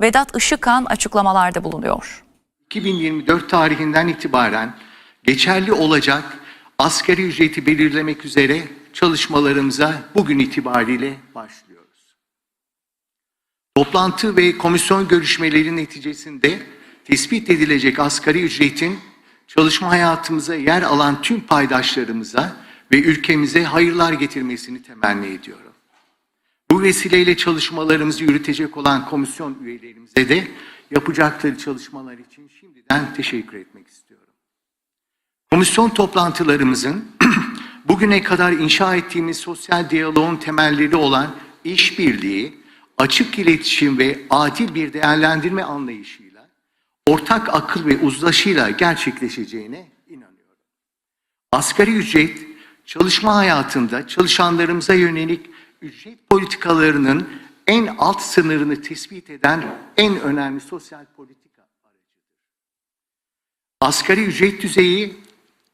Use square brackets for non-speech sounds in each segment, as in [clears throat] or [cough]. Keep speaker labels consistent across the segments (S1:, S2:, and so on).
S1: Vedat Işıkhan açıklamalarda bulunuyor.
S2: 2024 tarihinden itibaren geçerli olacak asgari ücreti belirlemek üzere çalışmalarımıza bugün itibariyle başlıyoruz. Toplantı ve komisyon görüşmeleri neticesinde tespit edilecek asgari ücretin çalışma hayatımıza yer alan tüm paydaşlarımıza ve ülkemize hayırlar getirmesini temenni ediyorum. Bu vesileyle çalışmalarımızı yürütecek olan komisyon üyelerimize de yapacakları çalışmalar için şimdiden teşekkür etmek istiyorum. Komisyon toplantılarımızın [clears throat] bugüne kadar inşa ettiğimiz sosyal diyaloğun temelleri olan işbirliği, açık iletişim ve adil bir değerlendirme anlayışıyla, ortak akıl ve uzlaşıyla gerçekleşeceğine inanıyorum. Asgari ücret, çalışma hayatında çalışanlarımıza yönelik ücret politikalarının en alt sınırını tespit eden en önemli sosyal politika aracıdır. Asgari ücret düzeyi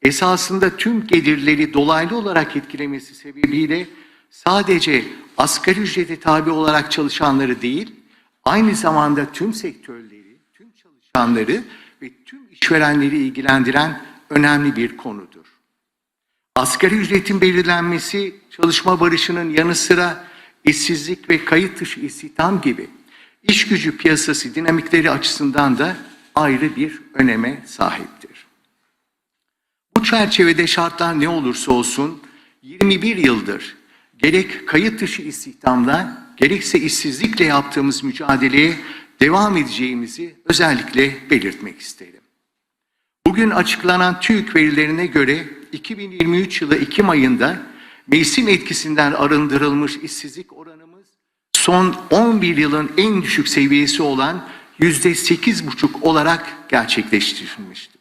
S2: esasında tüm gelirleri dolaylı olarak etkilemesi sebebiyle sadece asgari ücrete tabi olarak çalışanları değil, aynı zamanda tüm sektörleri, tüm çalışanları ve tüm işverenleri ilgilendiren önemli bir konudur. Asgari ücretin belirlenmesi çalışma barışının yanı sıra işsizlik ve kayıt dışı istihdam gibi iş gücü piyasası dinamikleri açısından da ayrı bir öneme sahiptir. Bu çerçevede şartlar ne olursa olsun 21 yıldır gerek kayıt dışı istihdamla gerekse işsizlikle yaptığımız mücadeleye devam edeceğimizi özellikle belirtmek isterim. Bugün açıklanan TÜİK verilerine göre 2023 yılı Ekim ayında mevsim etkisinden arındırılmış işsizlik oranımız son 11 yılın en düşük seviyesi olan %8,5 olarak gerçekleştirilmiştir.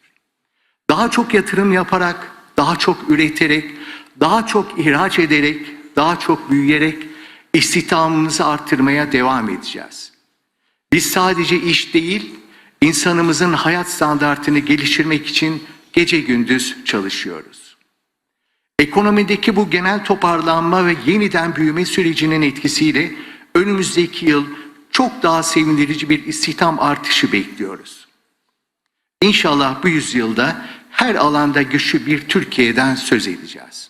S2: Daha çok yatırım yaparak, daha çok üreterek, daha çok ihraç ederek, daha çok büyüyerek istihdamımızı artırmaya devam edeceğiz. Biz sadece iş değil, insanımızın hayat standartını geliştirmek için gece gündüz çalışıyoruz. Ekonomideki bu genel toparlanma ve yeniden büyüme sürecinin etkisiyle önümüzdeki yıl çok daha sevindirici bir istihdam artışı bekliyoruz. İnşallah bu yüzyılda her alanda güçlü bir Türkiye'den söz edeceğiz.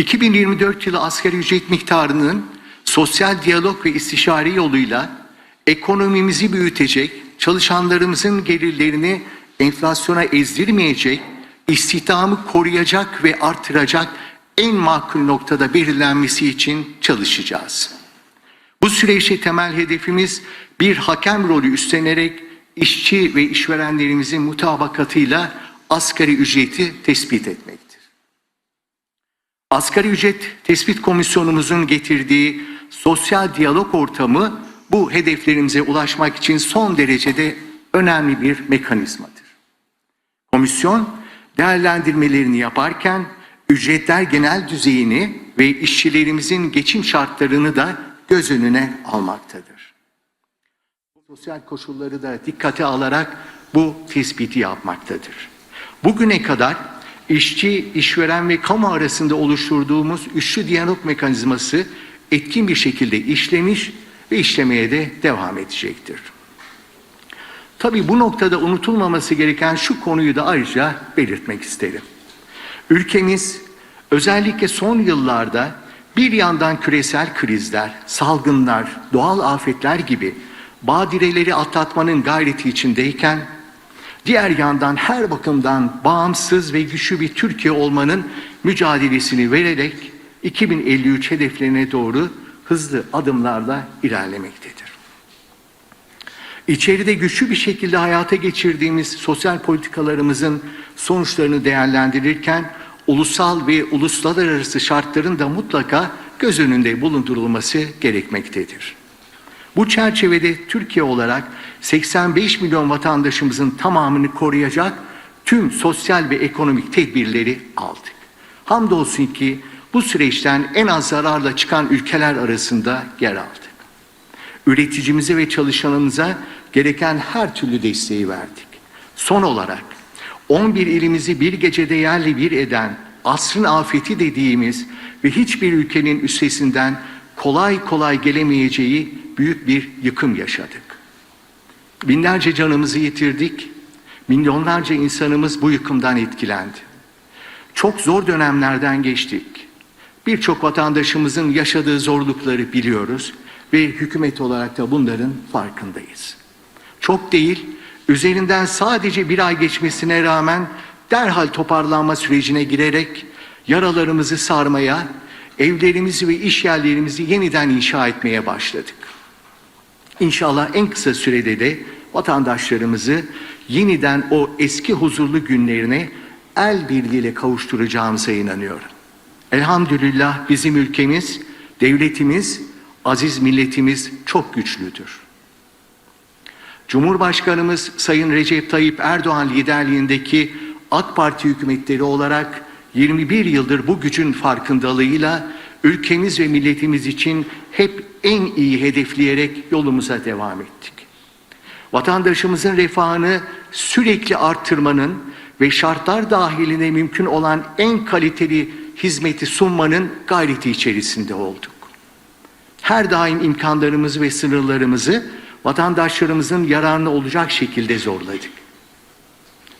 S2: 2024 yılı asgari ücret miktarının sosyal diyalog ve istişare yoluyla ekonomimizi büyütecek, çalışanlarımızın gelirlerini enflasyona ezdirmeyecek, istihdamı koruyacak ve artıracak en makul noktada belirlenmesi için çalışacağız. Bu süreçte temel hedefimiz bir hakem rolü üstlenerek işçi ve işverenlerimizin mutabakatıyla asgari ücreti tespit etmektir. Asgari ücret tespit komisyonumuzun getirdiği sosyal diyalog ortamı bu hedeflerimize ulaşmak için son derecede önemli bir mekanizmadır. Komisyon değerlendirmelerini yaparken ücretler genel düzeyini ve işçilerimizin geçim şartlarını da göz önüne almaktadır. Sosyal koşulları da dikkate alarak bu tespiti yapmaktadır. Bugüne kadar işçi, işveren ve kamu arasında oluşturduğumuz üçlü diyalog mekanizması etkin bir şekilde işlemiş ve işlemeye de devam edecektir. Tabii bu noktada unutulmaması gereken şu konuyu da ayrıca belirtmek isterim. Ülkemiz özellikle son yıllarda bir yandan küresel krizler, salgınlar, doğal afetler gibi badireleri atlatmanın gayreti içindeyken diğer yandan her bakımdan bağımsız ve güçlü bir Türkiye olmanın mücadelesini vererek 2053 hedeflerine doğru hızlı adımlarla ilerlemektedir. İçeride güçlü bir şekilde hayata geçirdiğimiz sosyal politikalarımızın sonuçlarını değerlendirirken ulusal ve uluslararası şartların da mutlaka göz önünde bulundurulması gerekmektedir. Bu çerçevede Türkiye olarak 85 milyon vatandaşımızın tamamını koruyacak tüm sosyal ve ekonomik tedbirleri aldık. Hamdolsun ki bu süreçten en az zararla çıkan ülkeler arasında yer aldık. Üreticimize ve çalışanımıza gereken her türlü desteği verdik. Son olarak 11 ilimizi bir gecede yerle bir eden asrın afeti dediğimiz ve hiçbir ülkenin üstesinden kolay kolay gelemeyeceği büyük bir yıkım yaşadık. Binlerce canımızı yitirdik. Milyonlarca insanımız bu yıkımdan etkilendi. Çok zor dönemlerden geçtik. Birçok vatandaşımızın yaşadığı zorlukları biliyoruz ve hükümet olarak da bunların farkındayız. Çok değil, üzerinden sadece bir ay geçmesine rağmen derhal toparlanma sürecine girerek yaralarımızı sarmaya, evlerimizi ve iş yerlerimizi yeniden inşa etmeye başladık. İnşallah en kısa sürede de vatandaşlarımızı yeniden o eski huzurlu günlerine el birliğiyle kavuşturacağımıza inanıyorum. Elhamdülillah bizim ülkemiz, devletimiz, aziz milletimiz çok güçlüdür. Cumhurbaşkanımız Sayın Recep Tayyip Erdoğan liderliğindeki AK Parti hükümetleri olarak 21 yıldır bu gücün farkındalığıyla ülkemiz ve milletimiz için hep en iyi hedefleyerek yolumuza devam ettik. Vatandaşımızın refahını sürekli arttırmanın ve şartlar dahilinde mümkün olan en kaliteli hizmeti sunmanın gayreti içerisinde olduk. Her daim imkanlarımızı ve sınırlarımızı vatandaşlarımızın yararına olacak şekilde zorladık.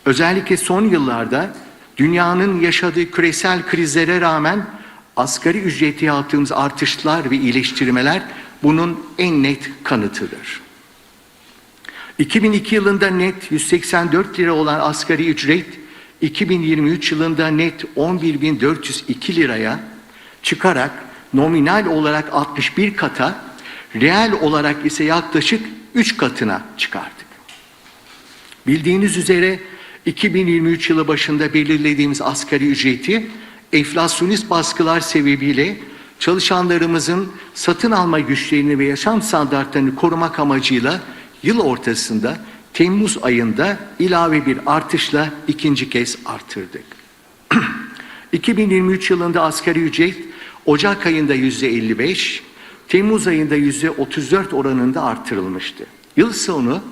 S2: Özellikle son yıllarda dünyanın yaşadığı küresel krizlere rağmen asgari ücreti yaptığımız artışlar ve iyileştirmeler bunun en net kanıtıdır. 2002 yılında net 184 lira olan asgari ücret 2023 yılında net 11.402 liraya çıkarak nominal olarak 61 kata, reel olarak ise yaklaşık 3 katına çıkardık. Bildiğiniz üzere 2023 yılı başında belirlediğimiz asgari ücreti enflasyonist baskılar sebebiyle çalışanlarımızın satın alma güçlerini ve yaşam standartlarını korumak amacıyla yıl ortasında Temmuz ayında ilave bir artışla ikinci kez artırdık. [clears throat] 2023 yılında asgari ücret Ocak ayında yüzde 55, Temmuz ayında yüzde 34 oranında artırılmıştı. Yıl sonu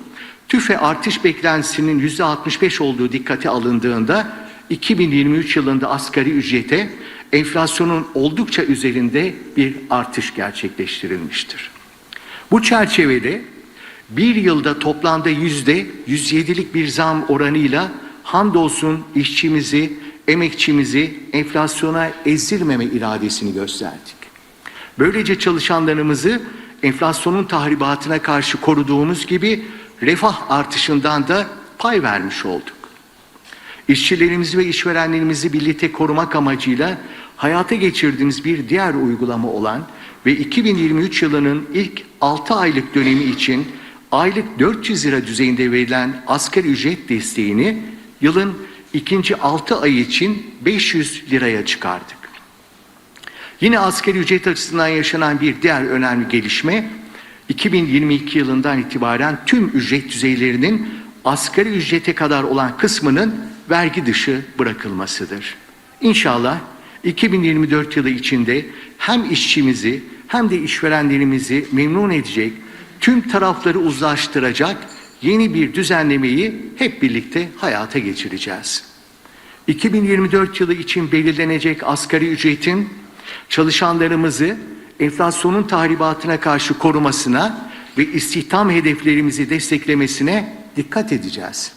S2: tüfe artış beklentisinin yüzde 65 olduğu dikkate alındığında 2023 yılında asgari ücrete enflasyonun oldukça üzerinde bir artış gerçekleştirilmiştir. Bu çerçevede bir yılda toplamda yüzde 107'lik bir zam oranıyla hamdolsun işçimizi, emekçimizi enflasyona ezdirmeme iradesini gösterdik. Böylece çalışanlarımızı enflasyonun tahribatına karşı koruduğumuz gibi refah artışından da pay vermiş olduk. İşçilerimizi ve işverenlerimizi birlikte korumak amacıyla hayata geçirdiğimiz bir diğer uygulama olan ve 2023 yılının ilk 6 aylık dönemi için aylık 400 lira düzeyinde verilen asgari ücret desteğini yılın ikinci 6 ay için 500 liraya çıkardık. Yine asgari ücret açısından yaşanan bir diğer önemli gelişme 2022 yılından itibaren tüm ücret düzeylerinin asgari ücrete kadar olan kısmının vergi dışı bırakılmasıdır. İnşallah 2024 yılı içinde hem işçimizi hem de işverenlerimizi memnun edecek, tüm tarafları uzlaştıracak yeni bir düzenlemeyi hep birlikte hayata geçireceğiz. 2024 yılı için belirlenecek asgari ücretin çalışanlarımızı enflasyonun tahribatına karşı korumasına ve istihdam hedeflerimizi desteklemesine dikkat edeceğiz.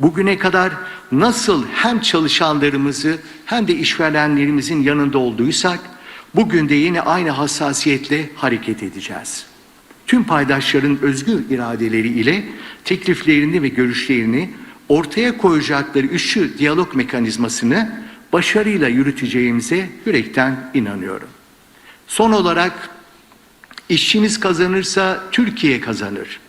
S2: Bugüne kadar nasıl hem çalışanlarımızı hem de işverenlerimizin yanında olduysak bugün de yine aynı hassasiyetle hareket edeceğiz. Tüm paydaşların özgür iradeleri ile tekliflerini ve görüşlerini ortaya koyacakları üçlü diyalog mekanizmasını başarıyla yürüteceğimize yürekten inanıyorum. Son olarak işçimiz kazanırsa Türkiye kazanır.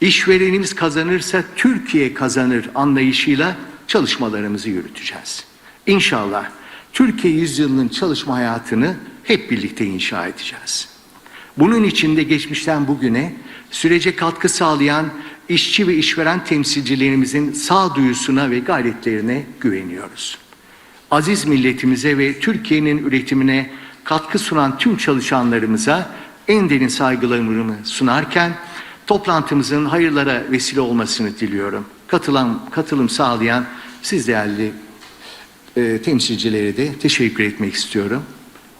S2: İşverenimiz kazanırsa Türkiye kazanır anlayışıyla çalışmalarımızı yürüteceğiz. İnşallah Türkiye yüzyılının çalışma hayatını hep birlikte inşa edeceğiz. Bunun için de geçmişten bugüne sürece katkı sağlayan işçi ve işveren temsilcilerimizin sağduyusuna ve gayretlerine güveniyoruz. Aziz milletimize ve Türkiye'nin üretimine katkı sunan tüm çalışanlarımıza en derin saygılarımı sunarken toplantımızın hayırlara vesile olmasını diliyorum. Katılan, katılım sağlayan siz değerli e, temsilcilere de teşekkür etmek istiyorum.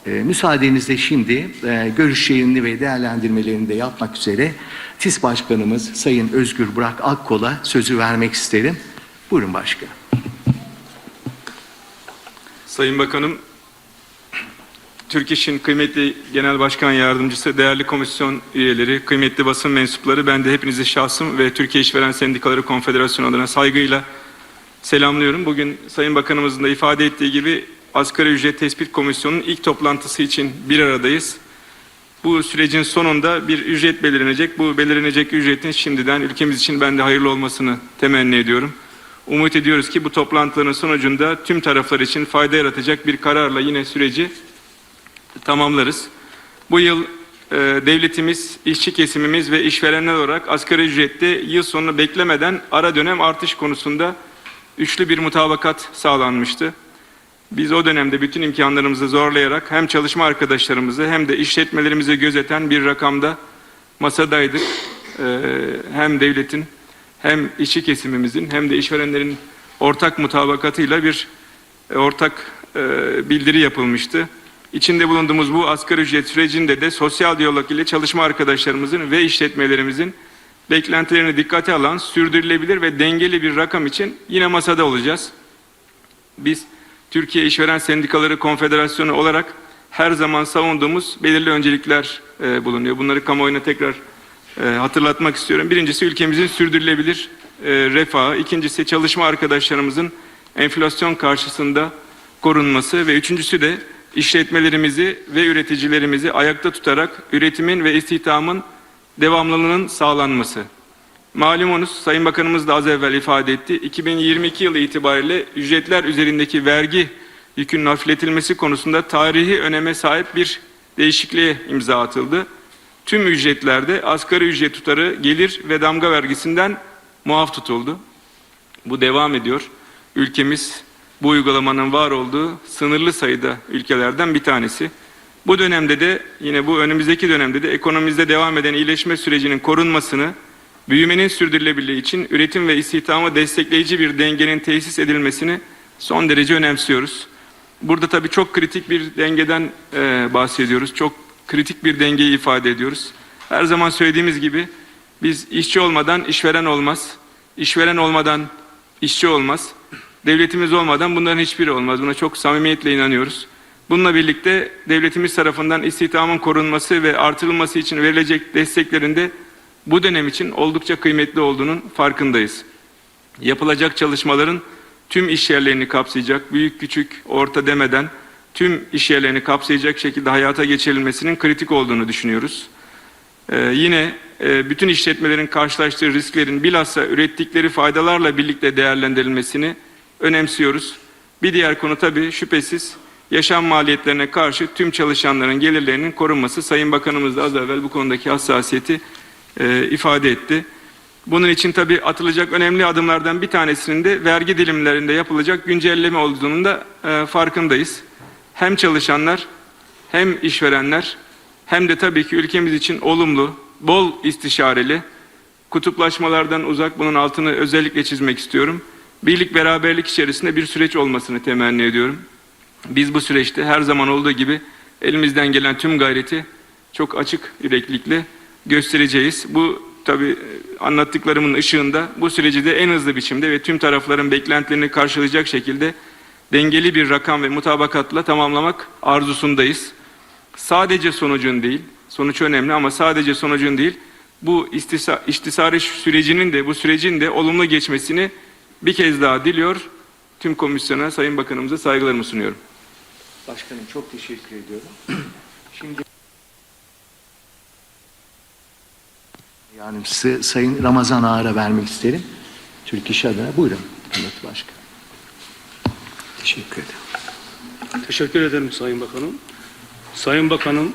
S2: E, müsaadenizle şimdi e, görüşlerini ve değerlendirmelerini de yapmak üzere TİS Başkanımız Sayın Özgür Burak Akkol'a sözü vermek isterim. Buyurun başkanım.
S3: Sayın Bakanım, Türk İş'in kıymetli Genel Başkan Yardımcısı, değerli komisyon üyeleri, kıymetli basın mensupları, ben de hepinizi şahsım ve Türkiye İşveren Sendikaları Konfederasyonu adına saygıyla selamlıyorum. Bugün Sayın Bakanımızın da ifade ettiği gibi Asgari Ücret Tespit Komisyonu'nun ilk toplantısı için bir aradayız. Bu sürecin sonunda bir ücret belirlenecek. Bu belirlenecek ücretin şimdiden ülkemiz için ben de hayırlı olmasını temenni ediyorum. Umut ediyoruz ki bu toplantıların sonucunda tüm taraflar için fayda yaratacak bir kararla yine süreci tamamlarız. Bu yıl e, devletimiz, işçi kesimimiz ve işverenler olarak asgari ücrette yıl sonunu beklemeden ara dönem artış konusunda üçlü bir mutabakat sağlanmıştı. Biz o dönemde bütün imkanlarımızı zorlayarak hem çalışma arkadaşlarımızı hem de işletmelerimizi gözeten bir rakamda masadaydık. Ee, hem devletin hem işçi kesimimizin hem de işverenlerin ortak mutabakatıyla bir e, ortak e, bildiri yapılmıştı. İçinde bulunduğumuz bu asgari ücret sürecinde de sosyal diyalog ile çalışma arkadaşlarımızın ve işletmelerimizin beklentilerini dikkate alan sürdürülebilir ve dengeli bir rakam için yine masada olacağız. Biz Türkiye İşveren Sendikaları Konfederasyonu olarak her zaman savunduğumuz belirli öncelikler e, bulunuyor. Bunları kamuoyuna tekrar e, hatırlatmak istiyorum. Birincisi ülkemizin sürdürülebilir e, refahı. İkincisi çalışma arkadaşlarımızın enflasyon karşısında korunması ve üçüncüsü de işletmelerimizi ve üreticilerimizi ayakta tutarak üretimin ve istihdamın devamlılığının sağlanması. Malumunuz Sayın Bakanımız da az evvel ifade etti. 2022 yılı itibariyle ücretler üzerindeki vergi yükünün hafifletilmesi konusunda tarihi öneme sahip bir değişikliğe imza atıldı. Tüm ücretlerde asgari ücret tutarı gelir ve damga vergisinden muaf tutuldu. Bu devam ediyor. Ülkemiz bu uygulamanın var olduğu sınırlı sayıda ülkelerden bir tanesi. Bu dönemde de yine bu önümüzdeki dönemde de ekonomimizde devam eden iyileşme sürecinin korunmasını, büyümenin sürdürülebilirliği için üretim ve istihdamı destekleyici bir dengenin tesis edilmesini son derece önemsiyoruz. Burada tabii çok kritik bir dengeden e, bahsediyoruz. Çok kritik bir dengeyi ifade ediyoruz. Her zaman söylediğimiz gibi biz işçi olmadan işveren olmaz. İşveren olmadan işçi olmaz. Devletimiz olmadan bunların hiçbiri olmaz. Buna çok samimiyetle inanıyoruz. Bununla birlikte devletimiz tarafından istihdamın korunması ve artırılması için verilecek desteklerin de bu dönem için oldukça kıymetli olduğunun farkındayız. Yapılacak çalışmaların tüm iş yerlerini kapsayacak, büyük küçük orta demeden tüm iş yerlerini kapsayacak şekilde hayata geçirilmesinin kritik olduğunu düşünüyoruz. Ee, yine e, bütün işletmelerin karşılaştığı risklerin bilhassa ürettikleri faydalarla birlikte değerlendirilmesini önemsiyoruz. Bir diğer konu tabii şüphesiz yaşam maliyetlerine karşı tüm çalışanların gelirlerinin korunması. Sayın Bakanımız da az evvel bu konudaki hassasiyeti e, ifade etti. Bunun için tabii atılacak önemli adımlardan bir tanesinin de vergi dilimlerinde yapılacak güncelleme olduğunun da e, farkındayız. Hem çalışanlar hem işverenler hem de tabii ki ülkemiz için olumlu, bol istişareli, kutuplaşmalardan uzak bunun altını özellikle çizmek istiyorum. Birlik beraberlik içerisinde bir süreç olmasını temenni ediyorum. Biz bu süreçte her zaman olduğu gibi elimizden gelen tüm gayreti çok açık yüreklilikle göstereceğiz. Bu tabi anlattıklarımın ışığında bu süreci de en hızlı biçimde ve tüm tarafların beklentilerini karşılayacak şekilde dengeli bir rakam ve mutabakatla tamamlamak arzusundayız. Sadece sonucun değil, sonuç önemli ama sadece sonucun değil, bu istisa, istisari sürecinin de bu sürecin de olumlu geçmesini bir kez daha diliyor. Tüm komisyona, Sayın Bakanımıza saygılarımı sunuyorum.
S2: Başkanım çok teşekkür ediyorum. [clears throat] Şimdi yani size Sayın Ramazan Ağar'a vermek isterim. Türk İş adına. Buyurun. Evet Başkan. Teşekkür ederim.
S4: Teşekkür ederim Sayın Bakanım. Sayın Bakanım,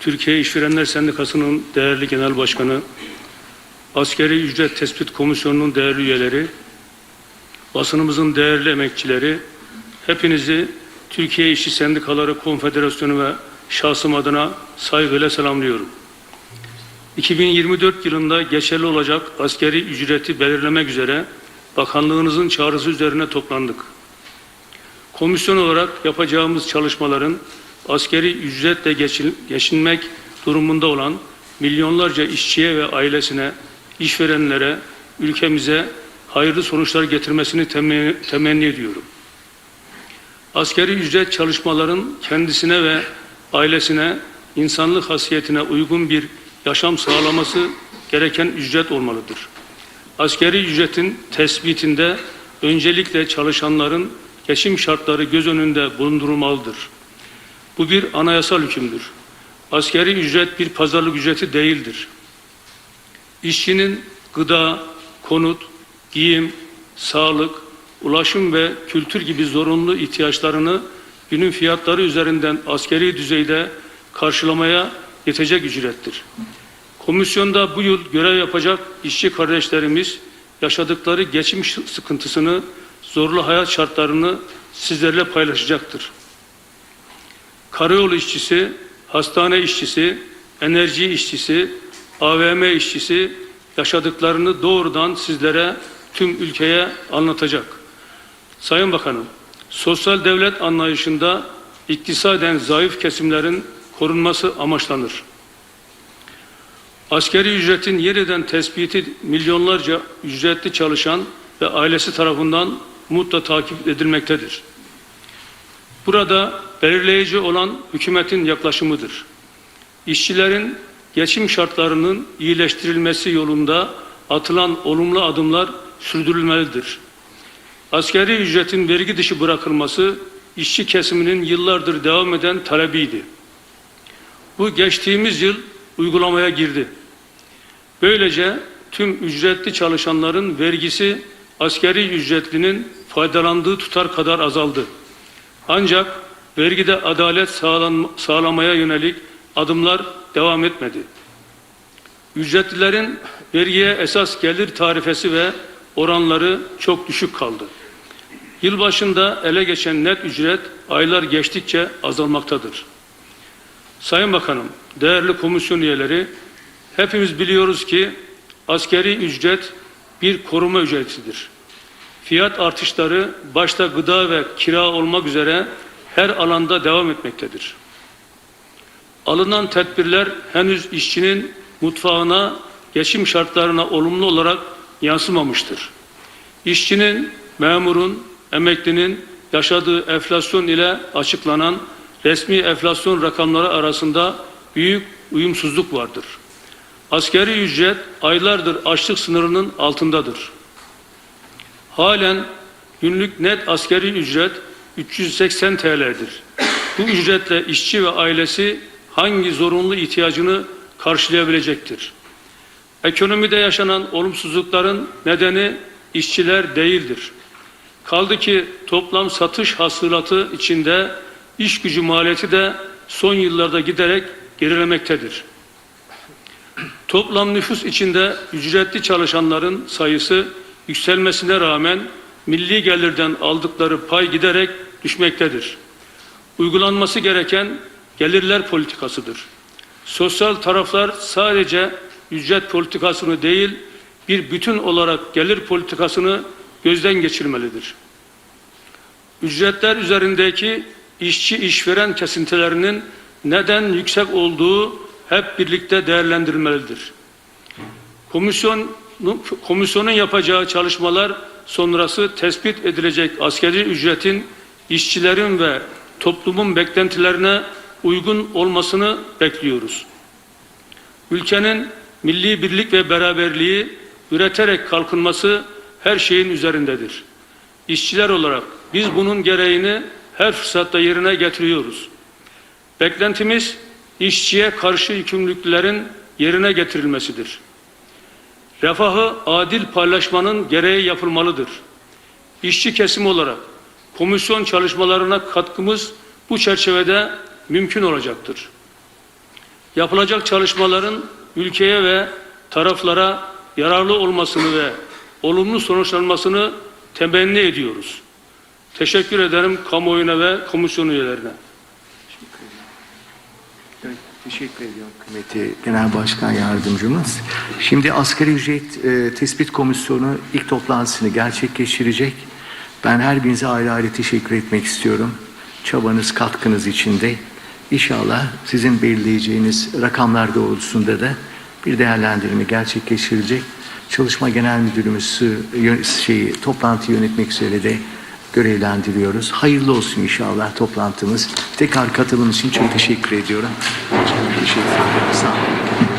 S4: Türkiye İşverenler Sendikası'nın değerli genel başkanı, Askeri Ücret Tespit Komisyonu'nun değerli üyeleri, basınımızın değerli emekçileri, hepinizi Türkiye İşçi Sendikaları Konfederasyonu ve şahsım adına saygıyla selamlıyorum. 2024 yılında geçerli olacak askeri ücreti belirlemek üzere bakanlığınızın çağrısı üzerine toplandık. Komisyon olarak yapacağımız çalışmaların askeri ücretle geçin- geçinmek durumunda olan milyonlarca işçiye ve ailesine, işverenlere, ülkemize hayırlı sonuçlar getirmesini temenni, temenni ediyorum. Askeri ücret çalışmaların kendisine ve ailesine insanlık hasiyetine uygun bir yaşam sağlaması gereken ücret olmalıdır. Askeri ücretin tespitinde öncelikle çalışanların geçim şartları göz önünde bulundurulmalıdır. Bu bir anayasal hükümdür. Askeri ücret bir pazarlık ücreti değildir. İşçinin gıda, konut, giyim, sağlık, ulaşım ve kültür gibi zorunlu ihtiyaçlarını günün fiyatları üzerinden askeri düzeyde karşılamaya yetecek ücrettir. Komisyonda bu yıl görev yapacak işçi kardeşlerimiz yaşadıkları geçim sıkıntısını, zorlu hayat şartlarını sizlerle paylaşacaktır. Karayolu işçisi, hastane işçisi, enerji işçisi, AVM işçisi yaşadıklarını doğrudan sizlere, tüm ülkeye anlatacak. Sayın Bakanım, sosyal devlet anlayışında iktisaden zayıf kesimlerin korunması amaçlanır. Askeri ücretin yeniden tespiti milyonlarca ücretli çalışan ve ailesi tarafından mutla takip edilmektedir. Burada belirleyici olan hükümetin yaklaşımıdır. İşçilerin geçim şartlarının iyileştirilmesi yolunda atılan olumlu adımlar sürdürülmelidir. Askeri ücretin vergi dışı bırakılması işçi kesiminin yıllardır devam eden talebiydi. Bu geçtiğimiz yıl uygulamaya girdi. Böylece tüm ücretli çalışanların vergisi askeri ücretlinin faydalandığı tutar kadar azaldı. Ancak vergide adalet sağlan, sağlamaya yönelik adımlar devam etmedi. Ücretlilerin vergiye esas gelir tarifesi ve oranları çok düşük kaldı. Yılbaşında ele geçen net ücret aylar geçtikçe azalmaktadır. Sayın Bakanım, değerli komisyon üyeleri, hepimiz biliyoruz ki askeri ücret bir koruma ücretidir. Fiyat artışları başta gıda ve kira olmak üzere her alanda devam etmektedir. Alınan tedbirler henüz işçinin mutfağına, geçim şartlarına olumlu olarak yansımamıştır. İşçinin, memurun, emeklinin yaşadığı enflasyon ile açıklanan resmi enflasyon rakamları arasında büyük uyumsuzluk vardır. Askeri ücret aylardır açlık sınırının altındadır. Halen günlük net askeri ücret 380 TL'dir. Bu ücretle işçi ve ailesi hangi zorunlu ihtiyacını karşılayabilecektir? Ekonomide yaşanan olumsuzlukların nedeni işçiler değildir. Kaldı ki toplam satış hasılatı içinde iş gücü maliyeti de son yıllarda giderek gerilemektedir. Toplam nüfus içinde ücretli çalışanların sayısı yükselmesine rağmen milli gelirden aldıkları pay giderek düşmektedir. Uygulanması gereken gelirler politikasıdır. Sosyal taraflar sadece ücret politikasını değil, bir bütün olarak gelir politikasını gözden geçirmelidir. Ücretler üzerindeki işçi işveren kesintilerinin neden yüksek olduğu hep birlikte değerlendirilmelidir. Komisyon, komisyonun yapacağı çalışmalar sonrası tespit edilecek askeri ücretin işçilerin ve toplumun beklentilerine uygun olmasını bekliyoruz. Ülkenin milli birlik ve beraberliği üreterek kalkınması her şeyin üzerindedir. İşçiler olarak biz bunun gereğini her fırsatta yerine getiriyoruz. Beklentimiz işçiye karşı yükümlülüklerin yerine getirilmesidir. Refahı adil paylaşmanın gereği yapılmalıdır. İşçi kesim olarak komisyon çalışmalarına katkımız bu çerçevede mümkün olacaktır. Yapılacak çalışmaların ülkeye ve taraflara yararlı olmasını ve olumlu sonuçlanmasını temenni ediyoruz. Teşekkür ederim kamuoyuna ve komisyon üyelerine.
S2: Teşekkür ediyorum kıymetli Genel Başkan Yardımcımız. Şimdi asgari ücret e, tespit komisyonu ilk toplantısını gerçekleştirecek. Ben her birinize ayrı ayrı teşekkür etmek istiyorum. Çabanız, katkınız için de İnşallah sizin belirleyeceğiniz rakamlar doğrultusunda da bir değerlendirme gerçekleştirilecek. Çalışma Genel Müdürümüz yö- şeyi, toplantı yönetmek üzere de görevlendiriyoruz. Hayırlı olsun inşallah toplantımız. Tekrar katılım için çok teşekkür ediyorum. Çok teşekkür ederim. Sağ olun.